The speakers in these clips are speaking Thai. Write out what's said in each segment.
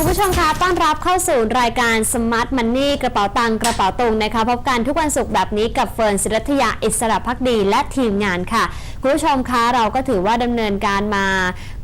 คุณผู้ชมคะต้อนรับเข้าสู่รายการ Smart Money กระเป๋าตังกระเป๋าตุงนะคะพบกันทุกวันศุกร์แบบนี้กับเฟิร์นศิรัทยาอิสระพักดี และทีมงานค่ะ คุณผู้ชมคะเราก็ถือว่าดำเนินการมา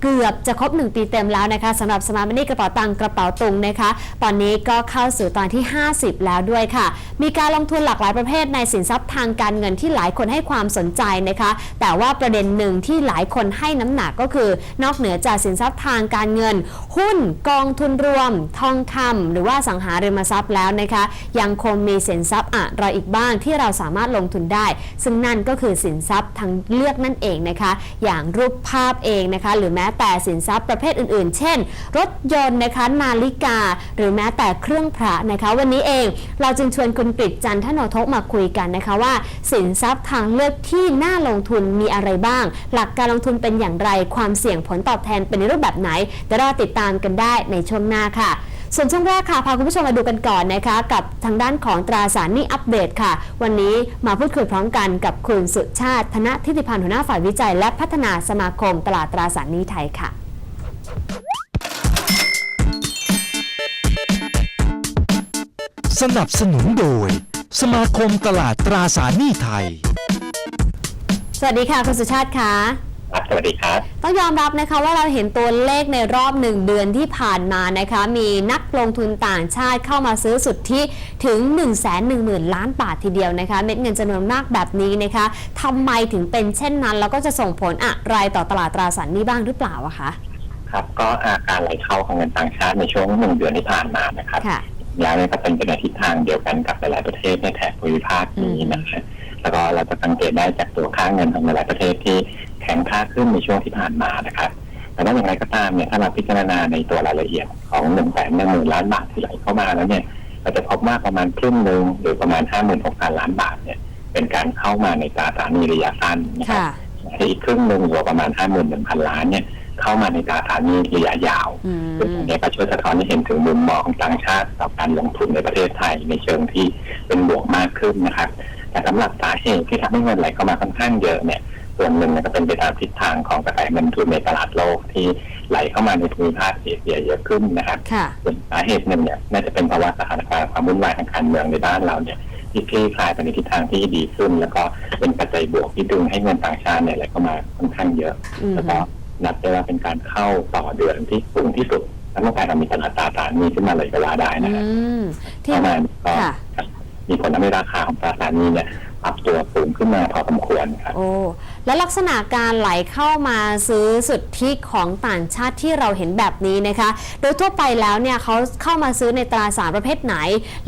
เกือบจะครบ 1 ปีเต็มแล้วนะคะสำหรับ Smart Money กระเป๋าตังกระเป๋าตุงนะคะ ตอนนี้ก็เข้าสู่ตอนที่ 50 แล้วด้วยค่ะ มีการลงทุนหลากหลายประเภทในสินทรัพย์ทางการเงินที่หลายคนให้ความสนใจนะคะ แต่ว่าประเด็นหนึ่งที่หลายคนให้น้ำหนักก็คือ นอกเหนือจากสินทรัพย์ทางการเงิน หุ้นกองทุนรวม ทองคำหรือว่าสังหาริมทรัพย์แล้วนะคะ ยังคงมีสินทรัพย์อะไรอีกบ้างที่เราสามารถลงทุนได้ ซึ่งนั่นก็คือสินทรัพย์ทางเลือกนั่นเองนะคะ อย่างรูปภาพเองนะคะ หรือแม้แต่สินทรัพย์ประเภทอื่นๆ เช่น รถยนต์นะคะนาฬิกา หรือแม้แต่เครื่องพระนะคะ วันนี้เองเราจึงชวนคุณกฤษจันทโนทกมาคุยกันนะคะว่า สินทรัพย์ทางเลือกที่น่าลงทุนมีอะไรบ้าง หลักการลงทุนเป็นอย่างไร ความเสี่ยงผลตอบแทนเป็นในรูปแบบไหนเดี๋ยวเราติดตามกันได้ในช่วงหน้าค่ะ ส่วนช่วงแรกค่ะพาคุณผู้ชมมาดูกันก่อนนะคะกับทางด้านของตราสารหนี้อัปเดตค่ะ วันนี้มาพูดคุยพร้อมกันกับคุณสุชาติธนทิติพันธ์หัวหน้าฝ่ายวิจัย และพัฒนาสมาคมตลาดตราสารหนี้ไทยค่ะสนับสนุนโดย สมาคมตลาดตราสารหนี้ไทย สวัสดีค่ะคุณสุชาติค่ะ ครับ สวัสดีครับ ต้องยอมรับนะคะว่าเราเห็นตัวเลขในรอบหนึ่งเดือนที่ผ่านมานะคะ มีนักลงทุนต่างชาติเข้ามาซื้อสุทธิถึง 1 1 0 0 0 0 ล้านบาททีเดียวนะคะ เม็ดเงินจำนวนมากแบบนี้นะคะทำไมถึงเป็นเช่นนั้นแล้วก็จะส่งผลอะไรต่อตลาดตราสารหนี้บ้างหรือเปล่าอะคะครับก็อาการไหลเข้าของเงินต่างชาติในช่วงหนึ่งเดือนที่ผ่านมานะครับค่ะยาวเนี่ยก็เป็นไปในทิศทางเดียวกันกับหลายๆประเทศในแถบภูมิภาคนี้นะครับแล้วก็เราจะสังเกตได้จากตัวค่าเงินของหลายๆประเทศที่ แข็งค่าขึ้นในช่วงที่ผ่านมานะครับแต่ว่าอย่างไรก็ตามเนี่ยถ้าเราพิจารณาในตัวรายละเอียดของหนึ่งแสนหนึ่งหมื่นล้านบาทที่ไหลเข้ามาแล้วเนี่ยเราจะพบว่าประมาณครึ่งหนึ่งหรือประมาณห้าหมื่นหกพันล้านบาทเนี่ยเป็นการเข้ามาในตราสารหนี้ระยะสั้นนะครับค่ะและอีกครึ่งหนึ่งหรือประมาณห้าหมื่นหนึ่งพันล้านเนี่ยเข้ามาในตราสารหนี้ระยะยาวอืซึ่งมอันนี้ก็ช่วยสะท้อนให้เห็นถึงมุมมองของต่างชาติต่อการลงทุนในประเทศไทยในเชิงที่เป็นบวกมากขึ้นนะครับแต่สำหรับสาเหตุที่ทำให้เงินไหลเข้ามาค่อนข้างเยอะเนี่ย ส่วนหนึ่งเนี่ยก็เป็นไปตามทิศทางของกระแสเงินทุนในตลาดโลกที่ไหลเข้ามาในภูมิภาคเอเชียเยอะขึ้นนะครับค่ะส่วนสาเหตุหนึ่งเนี่ยน่าจะเป็นเพราะว่าสถานการณ์ความวุ่นวายทางการเมืองในบ้านเราเนี่ยที่คลี่คลายไปในทิศทางที่ดีขึ้น แล้วก็เป็นปัจจัยบวกที่ดึงให้เงินต่างชาติเนี่ยไหลเข้ามาค่อนข้างเยอะอืมแล้วก็นับได้ว่าเป็นการเข้าต่อเดือนที่สูงที่สุดตั้งแต่เรามีตลาดตราสารหนี้ขึ้นมาเลยก็ว่าได้นะอืฮะมที่ประมาณก็ค่ะมีผลทำให้ราคาของตราสารหนี้เนี่ย ปรับตัวสูงขึ้นมาพอสมควรครับโอ้แล้วลักษณะการไหลเข้ามาซื้อสุทธิของต่างชาติที่เราเห็นแบบนี้นะคะ โดยทั่วไปแล้วเนี่ยเขาเข้ามาซื้อในตราสารประเภทไหน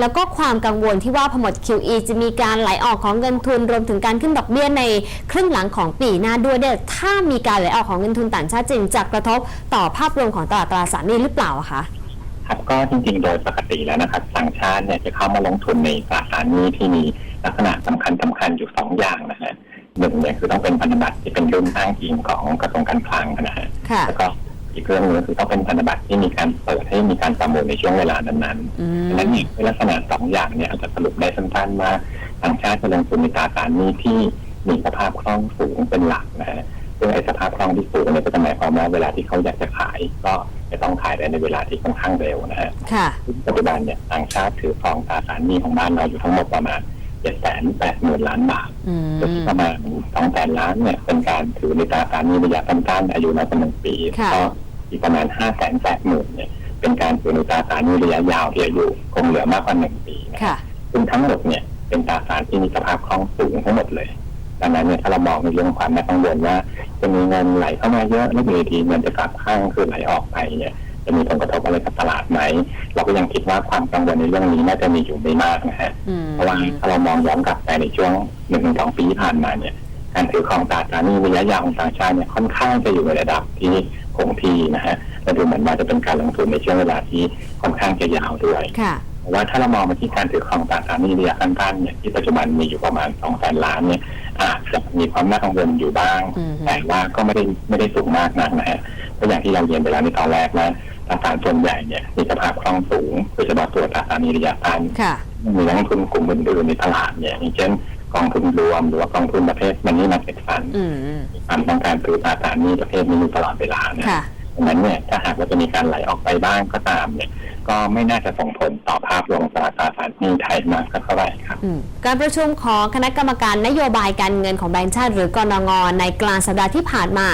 แล้วก็ความกังวลที่ว่าพอหมด QE จะมีการไหลออกของเงินทุนรวมถึงการขึ้นดอกเบี้ยในครึ่งหลังของปีหน้าด้วยเนี่ยถ้ามีการไหลออกของเงินทุนต่างชาติจริงจะกระทบต่อภาพรวมของตลาดตราสารหนี้หรือเปล่าอะคะครับก็จริงๆ โดยปกติแล้วนะครับต่างชาติเนี่ยจะเข้ามาลงทุนในตราสารหนี้ที่มี ลักษณะสำคัญสำคัญอยู่สองอย่างนะฮะหนึ่งเนี่ยคือต้องเป็นพันธบัตรที่เป็นรุ่นอ้างอิงของกระทรวงการคลังนะฮะค่ะแล้วก็อีกเรื่องหนึงก็คือต้องเป็นพันธบัตรที่มีการเปิดให้มีการประมูลในช่วงเวลานั้นๆอืดังนั้นมในลักษณะสองอย่างเนี่ยอาจจะสรุปได้สั้นๆว่าต่างชาติจะลงทุนในตราสารหนี้ที่มีสภาพคล่องสูงเป็นหลักนะฮะซึ่งไอ้สภาพคล่องที่สูงเนี่ยก็จะหมายความว่าเวลาที่เขาอยากจะขาย ก็จะต้องขายได้ในเวลาที่ค่อนข้างเร็วนะฮะค่ะซึ่งปัจจุบันเนี่ยต่างชาติถือครองตราสารหนี้ของบ้านเราอยู่ทั้งหมดประมาณเจ็ดแสนแปดหมื่นล้านบาทอืโดยที่มประมาณสองแสนล้านเนี่ยเป็นการถือในตราสารหนี้ระยะสั้นๆอายุน้อยกว่าหนึ่งปีค่ะก็อีกประมาณห้าแสนแปดหมื่นเนี่ยเป็นการถือในตราสารหนี้ระยะยาวที่อายุคงเหลือมากกว่าหนึ่งปีนะค่ะซึ่งทั้งหมดเนี่ยเป็นตราสารที่มีสภาพคล่องสูงทั้งหมดเลยดังนั้นเนี่ยถ้าเรามองในเรื่องความน่ากังวลว่า จะมีเงินไหลเข้ามาเยอะแล้วอยู่ดีๆเงินจะกลับข้างคือไหลออกไปเนี่ย จะมีผลกระทบอะไรกับตลาดไหม เราก็ยังคิดว่าความกังวลในเรื่องนี้น่าจะมีอยู่ไม่มากนะฮะอืมเพราะว่าถ้าเรามองย้อนกลับไปในช่วงหนึ่งถึงสองปีที่ผ่านมาเนี่ย การถือครองตราสารหนี้ระยะยาวของต่างชาติเนี่ยค่อนข้างจะอยู่ในระดับที่คงที่นะฮะและดูเหมือนว่าจะเป็นการลงทุนในช่วงเวลาที่ค่อนข้างจะยาวด้วยค่ะแต่ว่าถ้าเรามองมาที่การถือครองตราสารหนี้ระยะสั้นๆเนี่ยที่ปัจจุบันมีอยู่ประมาณ2 0 0แสนล้านเนี่ยอาจจะมีความน่ากังวลอยู่บ้างอืมแต่ว่าก็ไม่ได้ไม่ได้สูงมากนักนะฮะก็อย่างที่เราเรียนไปแล้วในตอนแรกนะ ตราสารส่วนใหญ่เนี่ยมีสภาพคล่องสูงโดยเฉพาะตัวตราสารหนี้ระยะสั้นค่ะมีนักลงทุนกลุ่มอื่นๆในตลาดเนี่ยอย่างเช่นกองทุนรวมหรือว่ากองทุนประเภทมันนี่มาเก็ตฟันอืมความต้องการซื้อตราสารหนี้ประเภทนี้อยู่ตลอดเวลานะ ค่ะดันั้นเนี่ยถ้าหากว่าจะมีการไหลออกไปบ้างก็ตามเนี่ยก็ไม่น่าจะส่งผลต่อภาพรวมของตลาดตราสารหนี้ไทยมากกเท่าไหร่ครับการประชุมของคณะกรรมการนโยบายการเงินของแบงก์ชาติ หรือกรงงในกลางสัปดาห์ที่ผ่านมา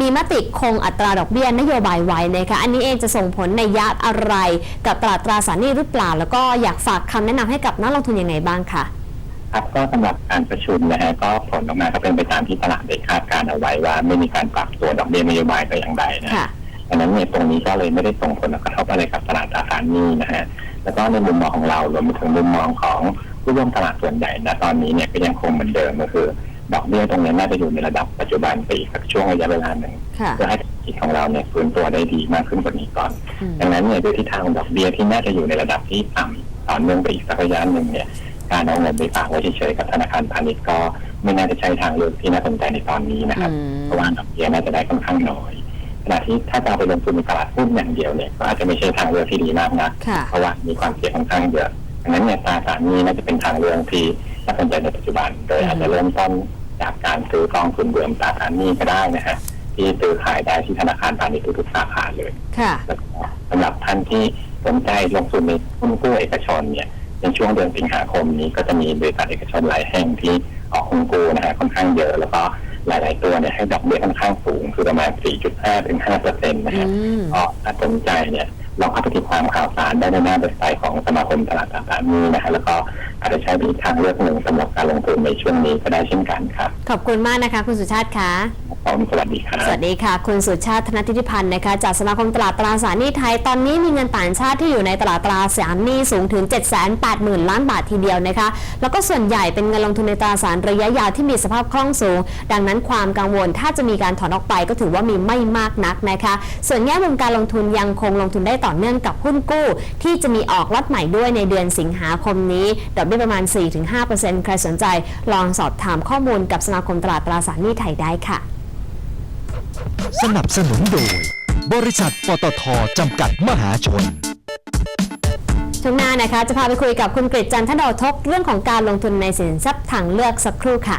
มีมติคงอัตราดอกเบี้ยนโยบายไว้นะคะอันนี้เองจะส่งผลในยะอะไร กับตลาดตราสารหนี้หรือเปล่า แล้วก็อยากฝากคำแนะนำให้กับนักลงทุนยังไงบ้างคะครับก็สำหรับการประชุมนะฮะก็ผลออกมาก็เป็นไปตามที่ตลาดได้คาดการเอาไว้ว่า ไม่มีการปรับตัวดอกเบี้ยนโยบายแต่อย่างใดนะ ดังนั้นเนี่ยตรงนี้ก็เลยไม่ได้ส่งผลกระทบอะไรกับตลาดตราสารหนี้นะฮะแล้วก็ในมุมมองของเรารวมไปถึงมุมมองของผู้ร่วมตลาดส่วนใหญ่นะตอนนี้เนี่ยก็ยังคงเหมือนเดิมก็คือ ดอกเบี้ยตรงนี้น่าจะอยู่ในระดับปัจจุบันไปอีกสักช่วงระยะเวลาหนึ่งค่ะเพื่อให้เศรษฐกิจของเราเนี่ยฟื้นตัวได้ดีมากขึ้นกว่านี้ก่อนอืมดังนั้นเนี่ยด้วยทิศทางของดอกเบี้ยที่น่าจะอยู่ในระดับที่ต่ำต่อเนื่องไปอีกสักระยะหนึ่งเนี่ยการเอาเงินไปฝากไว้เฉยๆกับธนาคารพาณิชย์ก็ไม่น่าจะใช่ทางเลือกที่น่าสนใจในตอนนี้นะครับอืมเพราะว่าดอกเบี้ยน่าจะได้ค่อนข้างน้อย ขณะที่ถ้าจะเอาไปลงทุนในตลาดหุ้นอย่างเดียวเนี่ยก็อาจจะไม่ใช่ทางเลือกที่ดีมากนะค่ะเพราะว่ามีความเสี่ยงค่อนข้างเยอะดังนั้นเนี่ยตราสารหนี้น่าจะเป็นทางเลือกที่น่าสนใจในปัจจุบัน โดยอาจจะเริ่มต้นจากการซื้อกองทุนรวมตราสารหนี้ก็ได้นะฮะที่ซื้อขายได้ที่ธนาคารพาณิชย์ทุกๆสาขาเลยค่ะแล้วก็สำหรับท่านที่สนใจลงทุนในหุ้นกู้เอกชนเนี่ยในช่วงเดือนสิงหาคมนี้ก็จะมีบริษัทเอกชนหลายแห่งที่ออกหุ้นกู้นะฮะค่อนข้างเยอะแล้วก็ หลาย ๆ ตัวเนี่ยให้ดอกเบี้ยค่อนข้างสูง คือประมาณ 4.5 ถึง5เปอร์เซ็นต์นะฮะอืมก็ถ้าสนใจเนี่ยลองเข้าไปติดตามข่าวสารได้ในหน้าเว็บไซต์ของสมาคมตลาดตราสารหนี้นะฮะแล้วก็อาจจะใช้เป็นอีกทางเลือกหนึ่งสำหรับการลงทุนในช่วงนี้ก็ได้เช่นกันครับ ขอบคุณมากนะคะ คุณสุชาติคะ ผมสวัสดีครับสวัสดีค่ะ คุณสุชาติธนทิติพันธ์นะคะจากสมาคมตลาดตราสารหนี้ไทย ตอนนี้มีเงินต่างชาติที่อยู่ในตลาดตราสารหนี้สูงถึง 780,000 ล้านบาททีเดียวนะคะ แล้วก็ส่วนใหญ่เป็นเงินลงทุนในตราสารระยะยาวที่มีสภาพคล่องสูง ดังนั้นความกังวลถ้าจะมีการถอนออกไปก็ถือว่ามีไม่มากนักนะคะ ส่วนแง่มุมการลงทุนยังคงลงทุนได้ต่อเนื่องกับหุ้นกู้ ที่จะมีออกล็อตใหม่ด้วยในเดือนสิงหาคมนี้ดอกเบี้ยประมาณ 4-5%ใครสนใจ ลองสอบถามข้อมูลกับสมาคมตลาดตราสารหนี้ไทยได้ค่ะ สนับสนุนโดย บริษัทปตทจำกัดมหาชน ช่วงหน้านะคะ จะพาไปคุยกับคุณกฤษจันทดอกทกเรื่องของการลงทุนในสินทรัพย์ทางเลือกสักครู่ค่ะ